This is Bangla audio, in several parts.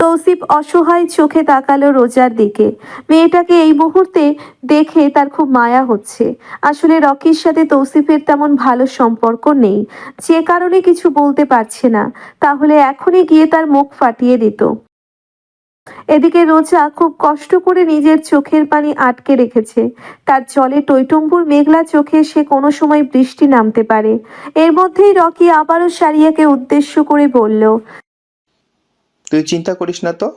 তৌসিফ অসহায় চোখে তাকালো রোজার দিকে। মেয়েটাকে এই মুহূর্তে দেখে তার খুব মায়া হচ্ছে। আসলে রকির সাথে তৌসিফের তেমন ভালো সম্পর্ক নেই। যে কারণে কিছু বলতে পারছে না। তাহলে এখনই গিয়ে তার মুখ ফাটিয়ে দিত। এদিকে রোজা খুব কষ্ট করে নিজের চোখের পানি আটকে রেখেছে। তার জলে টইটম্বুর মেঘলা চোখে সে কোনো সময় বৃষ্টি নামতে পারে। এর মধ্যেই রকি আবারও সারিয়াকে উদ্দেশ্য করে বলল তুই চিন্তা করিস না তো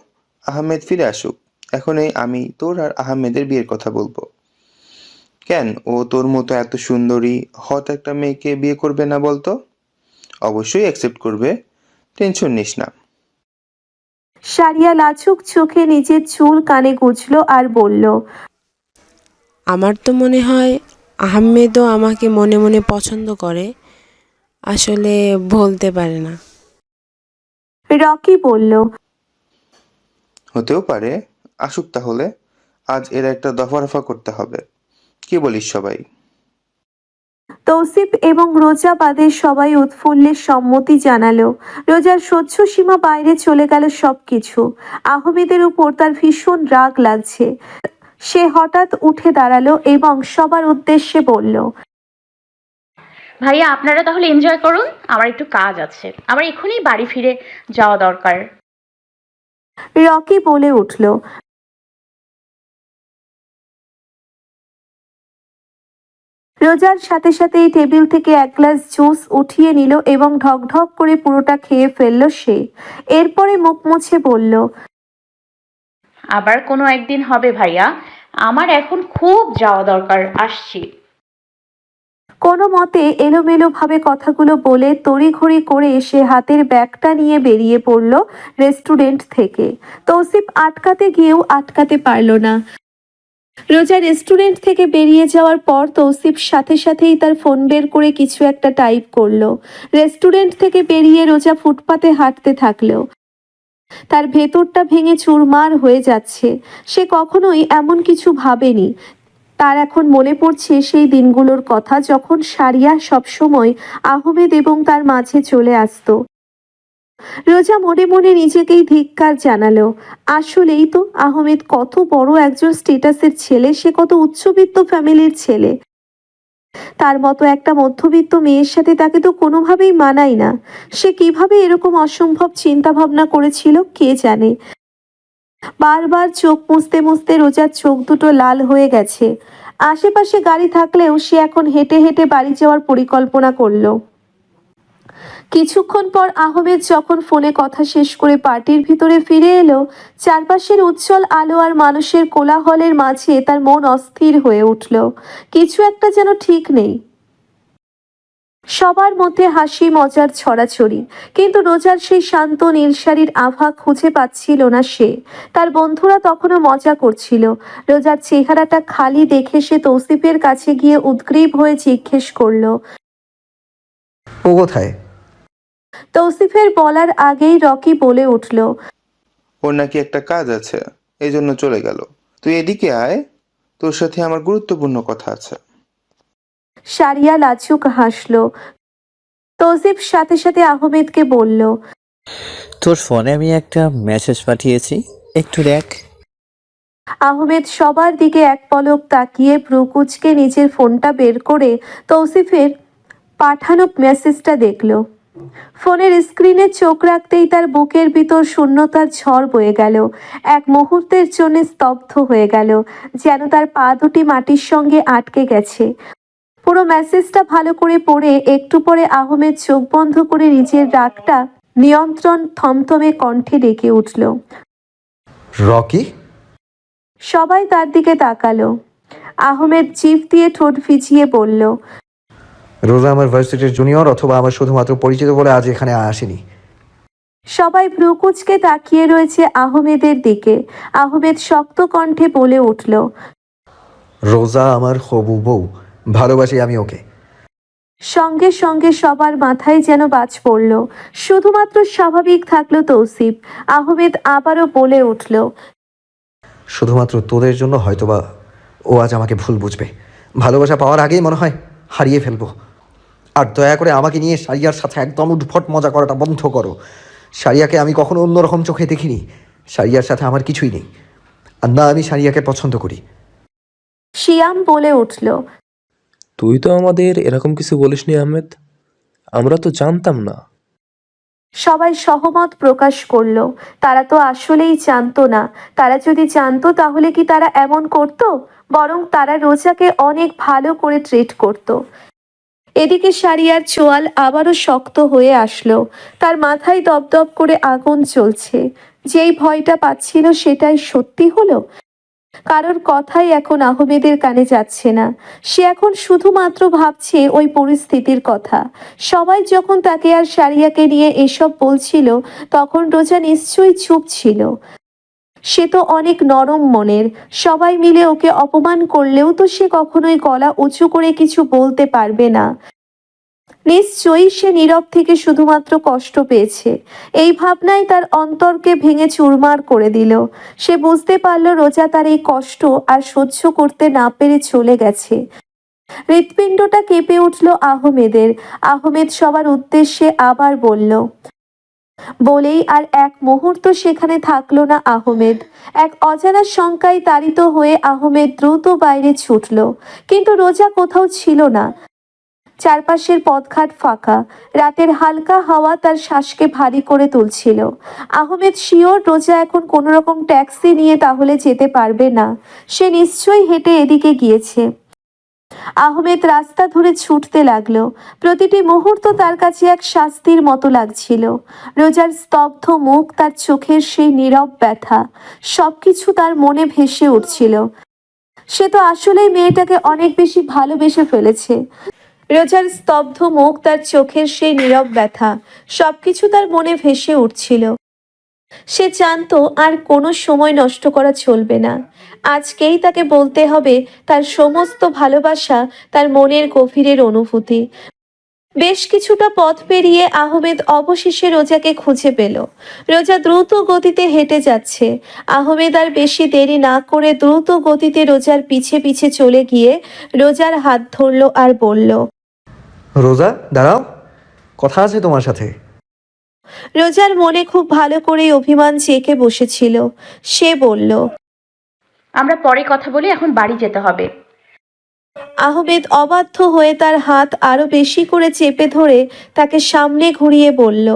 আহমেদ ফিরে আসুক। এখনই আমি তোর আর আহমেদের বিয়ের কথা বলব। কেন? ও তোর মতো এত সুন্দরী হট একটা মেয়েকে বিয়ে করবে না বলতো? অবশ্যই অ্যাকসেপ্ট করবে। টেনশন নিস না। সারিয়া লাচুক চোখে নিজের চুল কানে গুজলো আর বলল আমার তো মনে হয় আহমেদও আমাকে মনে মনে পছন্দ করে। আসলে বলতে পারে না। রকি বলল হতেও পারে আসুক তাহলে আজ এর একটা দফা রফা করতে হবে। কি বলিস সবাই? তৌসিফ এবং রোজা বাদে সবাই উৎফুল্লের সম্মতি জানালো। রোজার সহ্য সীমা বাইরে চলে গেল সবকিছু। আহমেদের উপর তার ভীষণ রাগ লাগছে। সে হঠাৎ উঠে দাঁড়াল এবং সবার উদ্দেশ্যে বলল ভাইয়া আপনারা তাহলে এনজয় করুন। আমার একটু কাজ আছে। আমার এখনই বাড়ি ফিরে যাওয়া দরকার। রকি বলে উঠল। রোজার সাথে সাথেই টেবিল থেকে এক গ্লাস জুস উঠিয়ে নিল এবং ঢকঢক করে পুরোটা খেয়ে ফেলল সে। এরপরে মুখ মুছে বলল আবার কোনো একদিন হবে ভাইয়া। আমার এখন খুব যাওয়া দরকার। আসছি। কোনো মতে এলোমেলো ভাবে কথাগুলো বলে তড়িঘড়ি করে সে হাতের ব্যাগটা নিয়ে বেরিয়ে পড়ল রেস্টুরেন্ট থেকে। তৌসিফ আটকাতে গিয়েও আটকাতে পারল না। রোজা রেস্টুরেন্ট থেকে বেরিয়ে যাওয়ার পর তৌসিফ সাথে সাথেই তার ফোন বের করে কিছু একটা টাইপ করল। রেস্টুরেন্ট থেকে বেরিয়ে রোজা ফুটপাতে হাঁটতে থাকল। তার ভেতরটা ভেঙে চুরমার হয়ে যাচ্ছে। সে কখনোই এমন কিছু ভাবেনি তার এখন মনে পড়ছে সেই দিনগুলোর কথা যখন সারিয়া সবসময় আহমেদ এবং তার মাঝে চলে আসতো। রোজা মনে মনে নিজেকেই ধিক্কার জানালো। আসলেই তো আহমেদ কত বড় একজন স্টেটাসের ছেলে, সে কত উচ্চবিত্ত ফ্যামিলির ছেলে। তার মতো একটা মধ্যবিত্ত মেয়ের সাথে তাকে তো কোনোভাবেই মানায় না। সে কীভাবে এরকম অসম্ভব চিন্তা ভাবনা করেছিল কে জানে। বারবার চোখ মুছতে মুছতে রোজার চোখ দুটো লাল হয়ে গেছে। আশেপাশে গাড়ি থাকলেও সে এখন হেঁটে হেঁটে বাড়ি যাওয়ার পরিকল্পনা করল। কিছুক্ষণ পর আহমেদ যখন ফোনে কথা শেষ করে পার্টির ভিতরে ফিরে এলো, চারপাশের উজ্জ্বল আলো আর মানুষের কোলাহলের মাঝে তার মন অস্থির হয়ে উঠল। কিছু একটা যেন ঠিক নেই। সবার মধ্যে হাসি মজার ছড়াছড়ি। কিন্তু রোজার সেই শান্ত নীলশাড়ির আভা খুঁজে পাচ্ছিল না সে। তার বন্ধুরা তখনও মজা করছিল। রোজার চেহারাটা খালি দেখে সে তৌসিফের কাছে গিয়ে উদ্গ্রীব হয়ে জিজ্ঞেস করল ও কোথায়? তৌসিফের বলার আগেই রকি বলে উঠল ওর নাকি একটা কাজ আছে এই জন্য চলে গেল। তুই এদিকে আয় তোর সাথে আমার গুরুত্বপূর্ণ কথা আছে। সারিয়া লাচুক হাসল। তৌসিফ সাথে সাথে আহমেদকে বলল তোর ফোনে আমি একটা মেসেজ পাঠিয়েছি একটু দেখ। আহমেদ সবার দিকে এক পলক তাকিয়ে ভ্রুকুচকে নিজের ফোনটা বের করে তৌসিফের পাঠানো মেসেজটা দেখল। ফোনের স্ক্রিনে চোখ রাখতেই তার বুকের ভিতর শূন্যতার ঝড় বয়ে গেল। এক মুহূর্তের জন্য স্তব্ধ হয়ে গেল যেন তার পা দুটি মাটির সঙ্গে আটকে গেছে। পুরো মেসেজটা ভালো করে পড়ে একটু পরে আহমেদ চোখ বন্ধ করে নিজের রাগটা নিয়ন্ত্রণ থমথমে কণ্ঠে ডেকে উঠল। রকি? সবাই তার দিকে তাকালো। আহমেদ জিভ দিয়ে ঠোঁট ভিজিয়ে বলল রোজা আমার ভার্সিটির জুনিয়র অথবা আমার শুধুমাত্র পরিচিত বলে আজ এখানে আসেনি। সবাই ভ্রুকুচকে তাকিয়ে রয়েছে আহমেদের দিকে। আহমেদ শক্ত কণ্ঠে বলে উঠল রোজা আমার হবু বউ। ভালোবাসি আমি ওকে। সঙ্গে সঙ্গে সবার মাথায় যেন বাজ পড়ল। শুধুমাত্র স্বাভাবিক থাকল তৌসিফ। আহমেদ আবারও বলে উঠল শুধুমাত্র তোদের জন্য হয়তোবা ও আজ আমাকে ভুল বুঝবে। ভালোবাসা পাওয়ার আগেই মনে হয় হারিয়ে ফেলব। আর দয়া করে আমাকে নিয়ে সারিয়ার সাথে একদম উদ্ভট মজা করাটা বন্ধ করো। সারিয়াকে আমি কখনো অন্যরকম চোখে দেখিনি। সারিয়ার সাথে আমার কিছুই নেই। আর না আমি সারিয়াকে পছন্দ করি। শিয়াম বলে উঠল তুই তো আমাদের এরকম কিছু বলিসনি, আহমেদ। আমরা তো জানতাম না। সবাই সহমত প্রকাশ করল, তারা তো আসলেই জানতো না। তারা যদি জানতো, তাহলে কি তারা এমন করত? বরং তারা রোজাকে অনেক ভালো করে ট্রিট করত। এদিকে সারিয়ার চোয়াল আবারও শক্ত হয়ে আসলো। তার মাথায় দপদপ করে আগুন জ্বলছে। যেই ভয়টা পাচ্ছিল, সেটাই সত্যি হলো? কারোর কথাই এখন আহমেদের কানে যাচ্ছে না। সে এখন শুধুমাত্র ভাবছে ওই পরিস্থিতির কথা। সবাই যখন তাকে আর সারিয়াকে নিয়ে এসব বলছিল, তখন রোজা নিশ্চয়ই চুপ ছিল। সে তো অনেক নরম মনের। সবাই মিলে ওকে অপমান করলেও তো সে কখনোই গলা উঁচু করে কিছু বলতে পারবে না। নিশ্চয়ই সে নীরব থেকে শুধুমাত্র কষ্ট পেয়েছে। এই ভাবনাই তার অন্তরকে ভেঙে চুরমার করে দিল। সে বুঝতে পারল রোজা তার এই কষ্ট আর সহ্য করতে না পেরে চলে গেছে। হৃৎপিণ্ডটা কেঁপে উঠল আহমেদের। আহমেদ সবার উদ্দেশ্যে আবার বলল, বলেই আর এক মুহূর্ত সেখানে থাকল না আহমেদ। এক অজানা শঙ্কায় তাড়িত হয়ে আহমেদ দ্রুত বাইরে ছুটল। কিন্তু রোজা কোথাও ছিল না। চারপাশের পথঘাট ফাঁকা। রাতের হালকা হাওয়া তার শ্বাসকে ভারী করে তুলছিল। আহমেদ শিওর রোজা এখন কোনো রকম ট্যাক্সি নিয়ে তাহলে যেতে পারবে না। সে নিশ্চয়ই হেঁটে এদিকে গিয়েছে। আহমেদ রাস্তা ধরে ছুটতে লাগল। প্রতিটি মুহূর্ত তার কাছে এক শাস্তির মতো লাগছিল। রোজার স্তব্ধ মুখ, তার চোখের সেই নীরব ব্যথা, সবকিছু তার মনে ভেসে উঠছিল। সে তো আসলেই মেয়েটাকে অনেক বেশি ভালোবেসে ফেলেছে। রোজার স্তব্ধ মুখ তার চোখের সেই নীরব ব্যথা, সবকিছু তার মনে ভেসে উঠছিল। সে জানতো আর কোনো সময় নষ্ট করা চলবে না। আজকেই তাকে বলতে হবে তার সমস্ত ভালোবাসা, তার মনের গভীরের অনুভূতি। বেশ কিছুটা পথ পেরিয়ে আহমেদ অবশেষে রোজাকে খুঁজে পেল। রোজা দ্রুত গতিতে হেঁটে যাচ্ছে। আহমেদ আর বেশি দেরি না করে দ্রুত গতিতে রোজার পিছে পিছে চলে গিয়ে রোজার হাত ধরলো আর বলল রোজা দাঁড়াও কথা আছে তোমার সাথে। রোজার মনে খুব ভালো করেই অভিমান চেকে বসেছিল। সে বলল আমরা পরে কথা বলি এখন বাড়ি যেতে হবে। আহমেদ অবাধ্য হয়ে তার হাত আরও বেশি করে চেপে ধরে তাকে সামনে ঘুরিয়ে বলল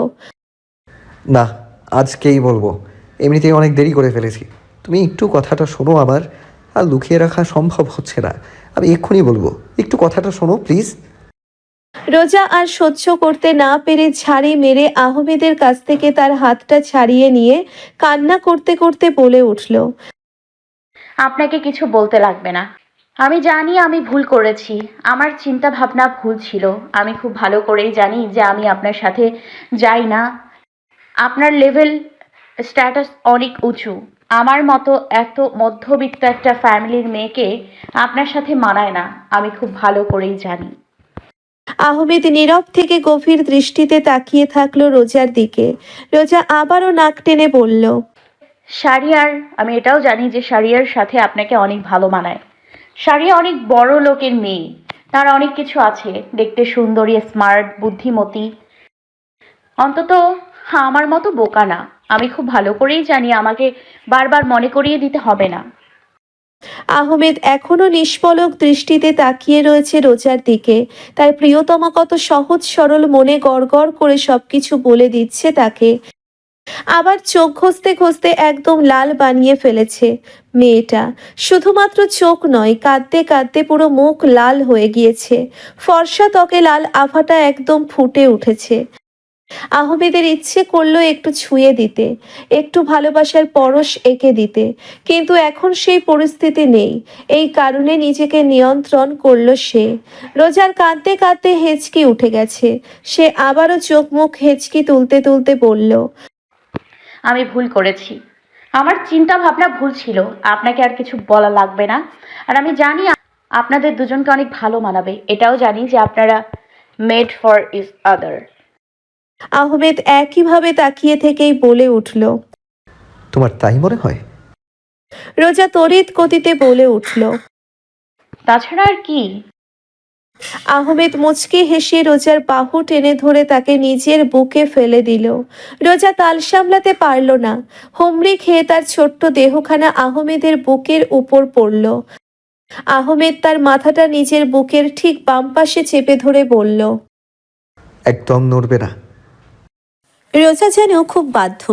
না আজকেই বলব। এমনিতেই অনেক দেরি করে ফেলেছি। তুমি একটু কথাটা শোনো আমার আর লুকিয়ে রাখা সম্ভব হচ্ছে না। আমি এক্ষুনি বলব। একটু কথাটা শোনো প্লিজ। রোজা আর সহ্য করতে না পেরে ঝাড়ি মেরে আহমেদের কাছ থেকে তার হাতটা ছাড়িয়ে নিয়ে কান্না করতে করতে বলে উঠল আপনাকে কিছু বলতে লাগবে না। আমি জানি আমি ভুল করেছি। আমার চিন্তা ভাবনা ভুল ছিল। আমি খুব ভালো করেই জানি যে আমি আপনার সাথে যাই না। আপনার লেভেল স্ট্যাটাস অনেক উঁচু। আমার মতো এত মধ্যবিত্ত একটা ফ্যামিলির মেয়েকে আপনার সাথে মানায় না। আমি খুব ভালো করেই জানি। আহমেদ নীরব থেকে গভীর দৃষ্টিতে তাকিয়ে থাকল রোজার দিকে। রোজা আবারও নাক টেনে বলল শারিয়ার আমি এটাও জানি যে শারিয়ার সাথে আপনাকে অনেক ভালো মানায়। শারিয়া অনেক বড় লোকের মেয়ে। তার অনেক কিছু আছে। দেখতে সুন্দরী স্মার্ট বুদ্ধিমতী। অন্তত আমার মতো বোকা না। আমি খুব ভালো করেই জানি আমাকে বারবার মনে করিয়ে দিতে হবে না। আহমেদ এখনও নিষ্পলক দৃষ্টিতে তাকিয়ে রয়েছে রোজার দিকে। তার প্রিয়তমা কত সহজ সরল মনে গড়গড় করে সবকিছু বলে দিচ্ছে তাকে। আবার চোখ ঘষতে ঘষতে একদম লাল বানিয়ে ফেলেছে মেয়েটা। শুধুমাত্র চোখ নয়, কাঁদতে কাঁদতে পুরো মুখ লাল হয়ে গিয়েছে। ফর্সা ত্বকে লাল আভাটা একদম ফুটে উঠেছে। আহমেদের ইচ্ছে করল একটু ছুঁয়ে দিতে, একটু ভালোবাসার পরশ এঁকে দিতে। কিন্তু এখন সেই পরিস্থিতি নেই। এই কারণে নিজেকে নিয়ন্ত্রণ করল সে। রোজার কাঁদতে কাঁদতে হেঁচকি উঠে গেছে। সে আবারও চোখ মুখ হেঁচকি তুলতে তুলতে বলল আমি ভুল করেছি। আমার চিন্তা ভাবনা ভুল ছিল আপনাকে আর কিছু বলা লাগবে না। আর আমি জানি আপনাদের দুজনকে অনেক ভালো মানাবে এটাও জানি যে আপনারা made for each other Ahmed একইভাবে তাকিয়ে থেকেই বলে উঠল। তোমার তাই মনে হয়? রোজা তড়িৎ গতিতে বলে উঠল। তাছাড়া আর কি? আহমেদ মুচকি হেসে রোজার বাহু টেনে ধরে তাকে নিজের বুকে ফেলে দিল। রোজা তাল সামলাতে পারল না। হুমড়ি খেয়ে তার ছোট্ট দেহখানা আহমেদের বুকের উপর পড়ল। আহমেদ তার মাথাটা নিজের বুকের ঠিক বাম পাশে চেপে ধরে বলল, একদম নড়বে না। রোজা যেন খুব বাধ্য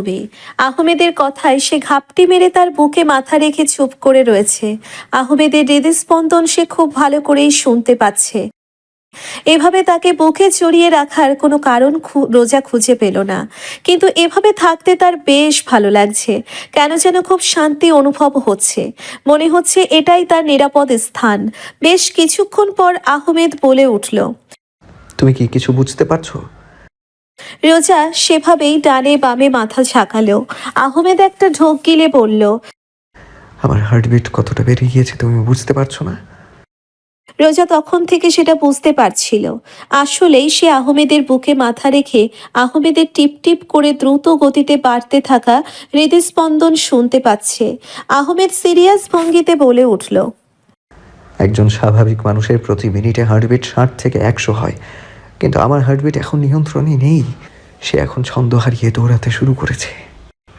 আহমেদের কথায় সে ঘাপটি মেরে তার বুকে মাথা রেখে চুপ করে রয়েছে। আহমেদের হৃদস্পন্দন সে খুব ভালো করেই শুনতে পাচ্ছে। এভাবে তাকে বুকে জড়িয়ে রাখার কোনো কারণ রোজা খুঁজে পেল না। কিন্তু এভাবে থাকতে তার বেশ ভালো লাগছে। কেন যেন খুব শান্তি অনুভব হচ্ছে। মনে হচ্ছে এটাই তার নিরাপদ স্থান। বেশ কিছুক্ষণ পর আহমেদ বলে উঠল, তুমি কি কিছু বুঝতে পারছ? রোজা সেভাবেই ডানে বামে মাথা ঝাঁকালো। আহমেদ একটা ঢোক গিলে বলল আমার হার্টবিট কতটা বেড়ে গিয়েছে তুমি বুঝতে পারছ না? রোজা তখন থেকে সেটা বুঝতে পারছিল। আসলেই সে আহমেদের বুকে মাথা রেখে আহমেদের টিপ টিপ করে দ্রুত গতিতে বাড়তে থাকা হৃদস্পন্দন শুনতে পাচ্ছে। আহমেদ সিরিয়াস ভঙ্গিতে বলে উঠল একজন স্বাভাবিক মানুষের প্রতি মিনিটে হার্টবিট ষাট থেকে একশো হয়। কিন্তু আমার হার্টবিট এখন নিয়ন্ত্রণে নেই। সে এখন ছন্দ হারিয়ে দৌড়াতে শুরু করেছে।